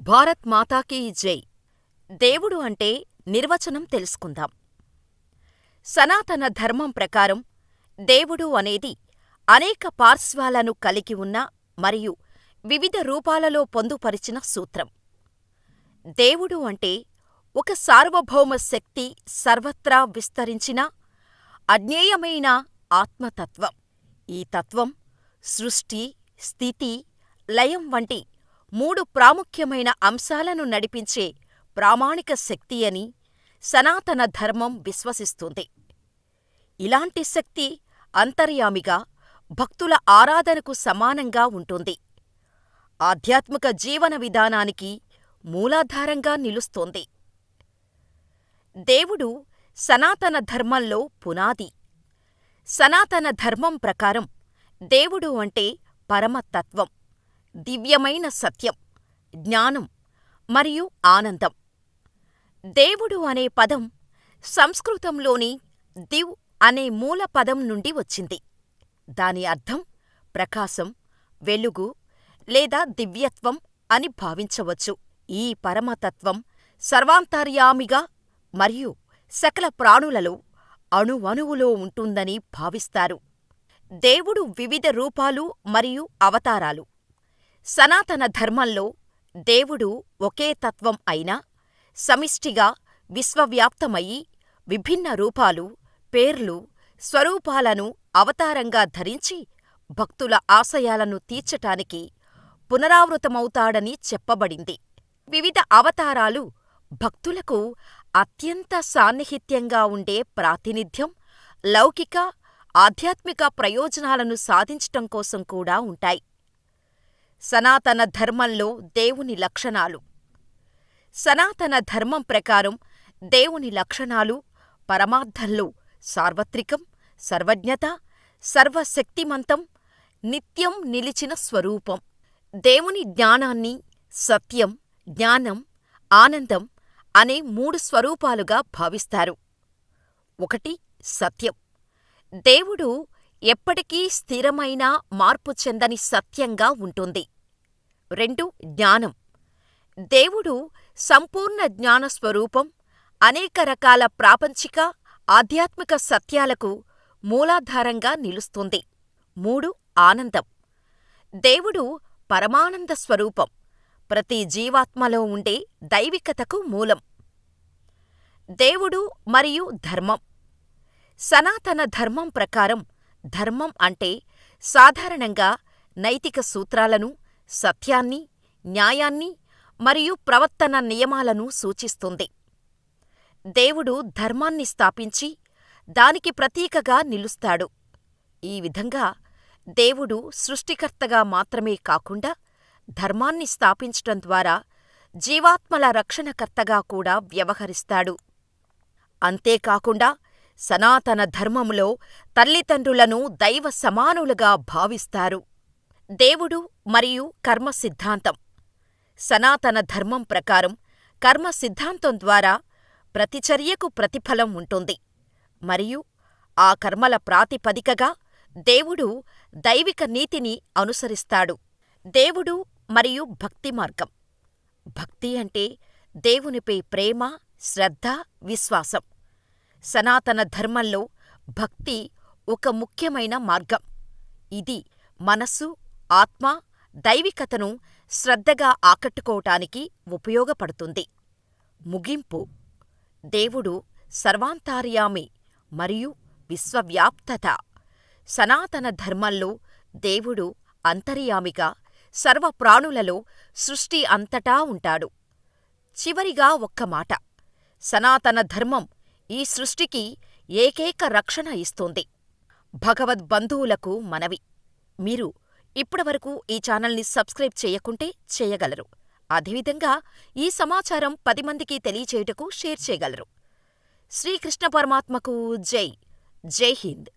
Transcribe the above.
భారత్ మాతాకీ జై! దేవుడు అంటే నిర్వచనం తెలుసుకుందాం. సనాతన ధర్మం ప్రకారం దేవుడు అనేది అనేక పార్శ్వాలను కలిగి ఉన్న మరియు వివిధ రూపాలలో పొందుపరిచిన సూత్రం. దేవుడు అంటే ఒక సార్వభౌమ శక్తి సర్వత్రా విస్తరించిన, అజ్ఞేయమైన ఆత్మతత్వం. ఈ తత్వం సృష్టి, స్థితి, లయం వంటి మూడు ప్రాముఖ్యమైన అంశాలను నడిపించే ప్రామాణిక శక్తి అని సనాతన ధర్మం విశ్వసిస్తుంది. ఇలాంటి శక్తి అంతర్యామిగా, భక్తుల ఆరాధనకు సమానంగా ఉంటుంది. ఆధ్యాత్మిక జీవన విధానానికి మూలాధారంగా నిలుస్తోంది. దేవుడు సనాతన ధర్మంలో పునాది. సనాతన ధర్మం ప్రకారం దేవుడు అంటే పరమ తత్వం, దివ్యమైన సత్యం, జ్ఞానం మరియు ఆనందం. దేవుడు అనే పదం సంస్కృతంలోని దివ్ అనే మూల పదం నుండి వచ్చింది. దాని అర్థం ప్రకాశం, వెలుగు లేదా దివ్యత్వం అని భావించవచ్చు. ఈ పరమతత్వం సర్వాంతర్యామిగా మరియు సకల ప్రాణులలో అణువణువులో ఉంటుందని భావిస్తారు. దేవుడు వివిధ రూపాలు మరియు అవతారాలు. సనాతన ధర్మంలో దేవుడు ఒకే తత్వం అయినా సమిష్టిగా విశ్వవ్యాప్తమయి విభిన్న రూపాలు, పేర్లు, స్వరూపాలను అవతారంగా ధరించి భక్తుల ఆశయాలను తీర్చటానికి పునరావృతమవుతాడని చెప్పబడింది. వివిధ అవతారాలు భక్తులకు అత్యంత సాన్నిహిత్యంగా ఉండే ప్రాతినిధ్యం, లౌకిక, ఆధ్యాత్మిక ప్రయోజనాలను సాధించటం కోసం కూడా ఉంటాయి. సనాతన ధర్మంలో దేవుని లక్షణాలు సనాతన ధర్మం ప్రకారం దేవుని లక్షణాలు పరమార్థంలో సార్వత్రికం, సర్వజ్ఞత, సర్వశక్తిమంతం, నిత్యం నిలిచిన స్వరూపం. దేవుని జ్ఞానాన్ని సత్యం, జ్ఞానం, ఆనందం అనే మూడు స్వరూపాలుగా భావిస్తారు. ఒకటి సత్యం. దేవుడు ఎప్పటికీ స్థిరమైన మార్పు చెందని సత్యంగా ఉంటుంది. రెండు జ్ఞానం. దేవుడు సంపూర్ణ జ్ఞాన స్వరూపం, అనేక రకాల ప్రాపంచిక, ఆధ్యాత్మిక సత్యాలకు మూలాధారంగా నిలుస్తుంది. మూడు ఆనందం. దేవుడు పరమానంద స్వరూపం, ప్రతి జీవాత్మలో ఉండే దైవికతకు మూలం. దేవుడు మరియు ధర్మం సనాతన ధర్మం ప్రకారం ధర్మం అంటే సాధారణంగా నైతిక సూత్రాలను, సత్యాన్ని, న్యాయాన్ని మరియు ప్రవర్తన నియమాలను సూచిస్తుంది. దేవుడు ధర్మాన్ని స్థాపించి, దానికి ప్రతీకగా నిలుస్తాడు. ఈ విధంగా దేవుడు సృష్టికర్తగా మాత్రమే కాకుండా ధర్మాన్ని స్థాపించటం ద్వారా జీవాత్మల రక్షణకర్తగా కూడా వ్యవహరిస్తాడు. అంతేకాకుండా సనాతన ధర్మములో తల్లిదండ్రులను దైవ సమానులుగా భావిస్తారు. దేవుడు మరియు కర్మ సిద్ధాంతం సనాతన ధర్మం ప్రకారం కర్మ సిద్ధాంతం ద్వారా ప్రతిచర్యకు ప్రతిఫలం ఉంటుంది మరియు ఆ కర్మల ప్రాతిపదికగా దేవుడు దైవిక నీతిని అనుసరిస్తాడు. దేవుడు మరియు భక్తి మార్గం భక్తి అంటే దేవునిపై ప్రేమ, శ్రద్ధ, విశ్వాసం. సనాతన ధర్మంలో భక్తి ఒక ముఖ్యమైన మార్గం. ఇది మనస్సు, ఆత్మ, దైవికతను శ్రద్ధగా ఆకట్టుకోవటానికి ఉపయోగపడుతుంది. ముగింపు దేవుడు సర్వాంతర్యామి మరియు విశ్వవ్యాప్తత. సనాతన ధర్మంలో దేవుడు అంతర్యామిగా సర్వప్రాణులలో సృష్టి అంతటా ఉంటాడు. చివరిగా ఒక్క మాట. సనాతన ధర్మం ఈ సృష్టికి ఏకైక రక్షణ ఇస్తుంది. భగవద్బంధువులకు మనవి. మీరు ఇప్పటివరకు ఈ ఛానల్ని సబ్స్క్రైబ్ చేయకుంటే చేయగలరు. అదేవిధంగా ఈ సమాచారం పది మందికి తెలియచేయుటకు షేర్ చేయగలరు. శ్రీకృష్ణ పరమాత్మకు జై! జై హింద్!